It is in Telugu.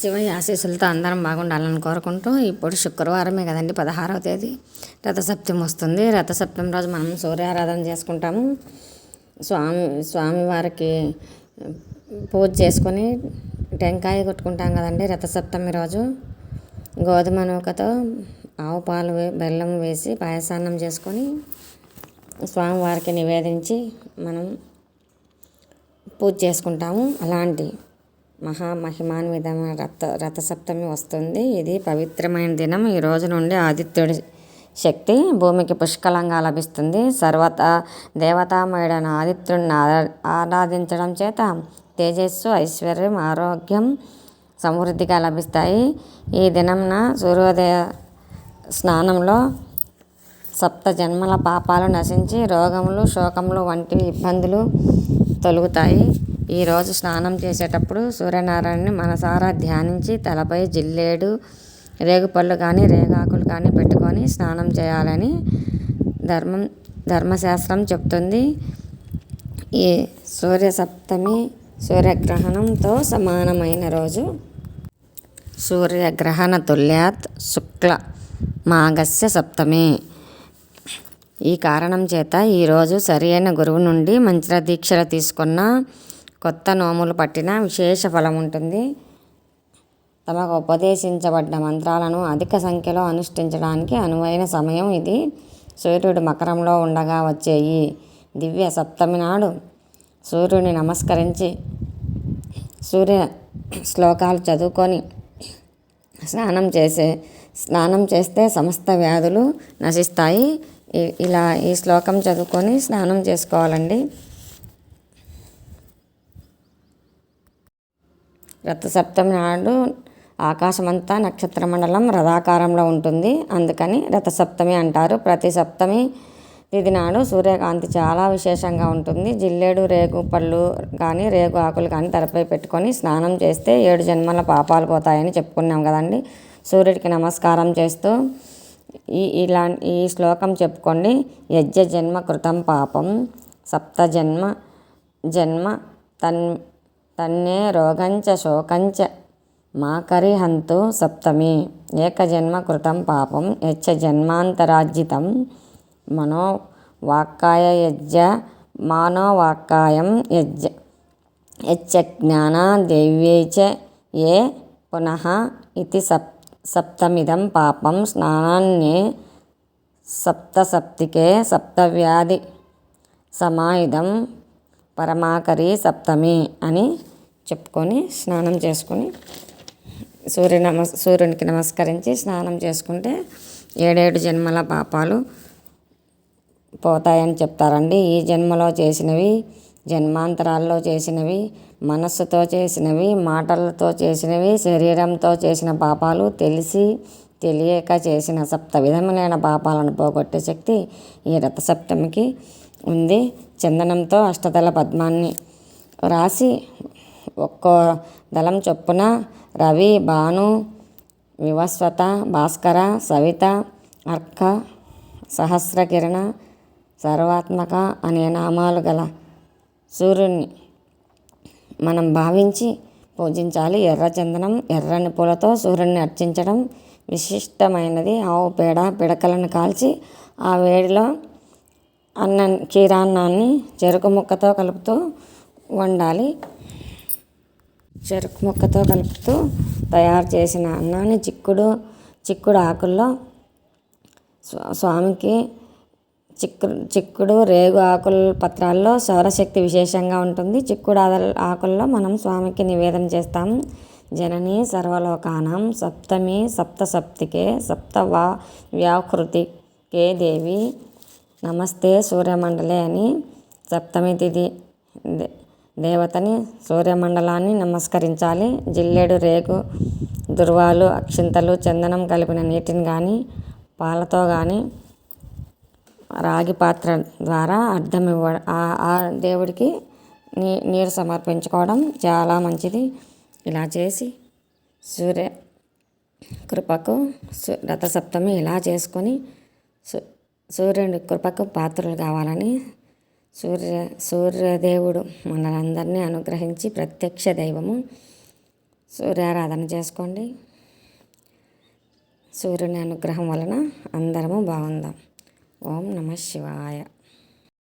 శివయ్య ఆశీస్సులతో అందరం బాగుండాలని కోరుకుంటూ ఇప్పుడు శుక్రవారమే కదండి పదహారవ తేదీ. రథసప్తమి వస్తుంది. రథసప్తమి రోజు మనం సూర్యారాధన చేసుకుంటాము. స్వామి స్వామివారికి పూజ చేసుకొని టెంకాయ కొట్టుకుంటాం కదండి రథసప్తమి రోజు. గోధుమ నూకతో ఆవు పాలు బెల్లం వేసి పాయసాన్నం చేసుకొని స్వామివారికి నివేదించి మనం పూజ చేసుకుంటాము. అలాంటి మహామహిమాన్వితమైన రథ రథసప్తమి వస్తుంది. ఇది పవిత్రమైన దినం. ఈ రోజు నుండి ఆదిత్యుడి శక్తి భూమికి పుష్కలంగా లభిస్తుంది. సర్వత దేవతామయుడైన ఆదిత్యుడిని ఆరాధించడం చేత తేజస్సు ఐశ్వర్యం ఆరోగ్యం సమృద్ధిగా లభిస్తాయి. ఈ దినంన సూర్యోదయ స్నానంలో సప్త జన్మల పాపాలు నశించి రోగములు శోకములు వంటి ఇబ్బందులు తొలుగుతాయి. ఈరోజు స్నానం చేసేటప్పుడు సూర్యనారాయణని మనసారా ధ్యానించి తలపై జిల్లేడు రేగుపళ్ళు కానీ రేగాకులు కానీ పెట్టుకొని స్నానం చేయాలని ధర్మం ధర్మశాస్త్రం చెప్తుంది. ఈ సూర్య సప్తమి సూర్యగ్రహణంతో సమానమైన రోజు. సూర్యగ్రహణ తుల్యాత్ శుక్ల మాగస్య సప్తమి. ఈ కారణం చేత ఈరోజు సరైన గురువు నుండి మంచిర దీక్షలు తీసుకున్న కొత్త నోములు పట్టిన విశేష ఫలం ఉంటుంది. తమకు ఉపదేశించబడ్డ మంత్రాలను అధిక సంఖ్యలో అనుష్ఠించడానికి అనువైన సమయం ఇది. సూర్యుడు మకరంలో ఉండగా వచ్చే ఈ దివ్య సప్తమి నాడు సూర్యుని నమస్కరించి సూర్య శ్లోకాలు చదువుకొని స్నానం చేసే స్నానం చేస్తే సమస్త వ్యాధులు నశిస్తాయి. ఇలా ఈ శ్లోకం చదువుకొని స్నానం చేసుకోవాలండి. రథసప్తమి నాడు ఆకాశమంతా నక్షత్ర మండలం రథాకారంలో ఉంటుంది. అందుకని రథసప్తమి అంటారు. ప్రతి సప్తమి తిథి నాడు సూర్యకాంతి చాలా విశేషంగా ఉంటుంది. జిల్లేడు రేగు పళ్ళు కానీ రేగు ఆకులు కానీ తెరపై పెట్టుకొని స్నానం చేస్తే ఏడు జన్మల పాపాలు పోతాయని చెప్పుకున్నాం కదండి. సూర్యుడికి నమస్కారం చేస్తూ ఈ ఇలా ఈ శ్లోకం చెప్పుకోండి. యజ్ఞ జన్మ కృతం పాపం సప్త జన్మ జన్మ తన్ తన్నే రోగంచ శోకంచ. మాకరిహంతు సప్తమి. ఏకజన్మ కృతం పాపం యచ్చ జన్మాంతరార్జితం. మనో వాక్కాయ యజ్జ మానోవాక్కాయం యజ్జ. యచ్చ జ్ఞాన దేవ్యేచ ఏ పునః ఇది సప్ సప్తమిదం పాపం స్నానాన్నే సప్తసప్తికే సప్తవ్యాధి. సమాయుధం పరమాకరి సప్తమి అని చెప్పుకొని స్నానం చేసుకొని సూర్య నమ సూర్యునికి నమస్కరించి స్నానం చేసుకుంటే ఏడేడు జన్మల పాపాలు పోతాయని చెప్తారండి. ఈ జన్మలో చేసినవి జన్మాంతరాల్లో చేసినవి మనస్సుతో చేసినవి మాటలతో చేసినవి శరీరంతో చేసిన పాపాలు తెలిసి తెలియక చేసిన సప్త విధములైన పాపాలను పోగొట్టే శక్తి ఈ రథసప్తమికి ఉంది. చందనంతో అష్టదళ పద్మాన్ని రాసి ఒక్కో దళం చొప్పున రవి భాను వివస్వత భాస్కర సవిత అర్క సహస్రకిరణ సర్వాత్మక అనే నామాలు గల సూర్యుని మనం భావించి పూజించాలి. ఎర్ర చందనం ఎర్రని పూలతో సూర్యుడిని అర్చించడం విశిష్టమైనది. ఆవు పేడ పిడకలను కాల్చి ఆ వేడిలో అన్న క్షీరాన్నాన్ని చెరుకు ముక్కతో కలుపుతూ వండాలి. చెరుకు ముక్కతో కలుపుతూ తయారు చేసిన అన్నాన్ని చిక్కుడు చిక్కుడు ఆకుల్లో స్వామికి చిక్కు చిక్కుడు రేగు ఆకుల పత్రాల్లో సౌరశక్తి విశేషంగా ఉంటుంది. చిక్కుడు ఆకుల్లో మనం స్వామికి నివేదన చేస్తాం. జనని సర్వలోకానం సప్తమి సప్త సప్తికే సప్త వా వ్యాకృతికే దేవి నమస్తే సూర్యమండలే అని సప్తమి తిథి దేవతని సూర్యమండలాన్ని నమస్కరించాలి. జిల్లేడు రేగు దుర్వాలు అక్షింతలు చందనం కలిపిన నీటిని కానీ పాలతో కానీ రాగి పాత్ర ద్వారా అర్థం ఇవ్వ ఆ దేవుడికి నీ నీరు సమర్పించుకోవడం చాలా మంచిది. ఇలా చేసి సూర్య కృపకు రథసప్తమి ఇలా చేసుకొని సూర్యుడి కృపకు పాత్రలు కావాలని సూర్య సూర్యదేవుడు మనలందరినీ అనుగ్రహించి ప్రత్యక్ష దైవము. సూర్యారాధన చేసుకోండి. సూర్యుని అనుగ్రహం వలన అందరము బాగుందాం. ఓం నమ శివాయ.